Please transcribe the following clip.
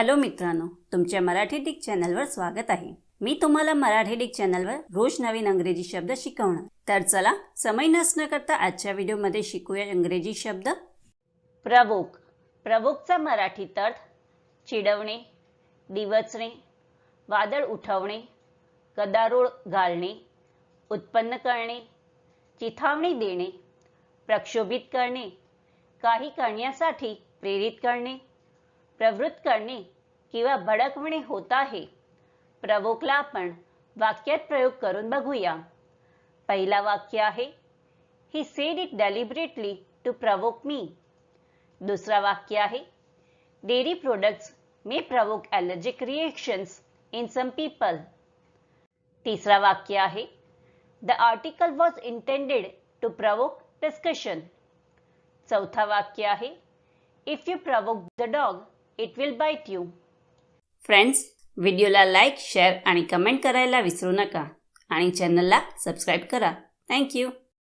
Hello मित्रांनो तुमच्या Marathi Dick चॅनलवर स्वागत आहे. मी तुम्हाला मराठी डिक चॅनलवर रोज नवीन अंग्रेजी शब्द शिकवणार. तर चला समय नसणं करता आजच्या व्हिडिओमध्ये शिकूया इंग्रजी शब्द. प्रवोक प्रवोकचा मराठीत अर्थ चिडवणे डिवचणे वादळ उठवणे गदारोळ घालणे उत्पन्न करणे चिथावणी देणे प्रक्षोभित करणे काही करण्यासाठी प्रेरित करणे प्रवृत्त करणे किंवा भडकवणे होत आहे. प्रवोकला आपण वाक्यात प्रयोग करून बघूया. पहिला वाक्य आहे he said it deliberately to provoke me दुसरा वाक्य आहे dairy products may provoke allergic reactions in some people तिसरा वाक्य आहे the article was intended to provoke discussion चौथा वाक्य आहे if you provoke the dog it will bite you friends व्हिडिओला लाईक शेअर आणि कमेंट करायला विसरू नका. आणि चॅनलला सबस्क्राईब करा. थँक्यू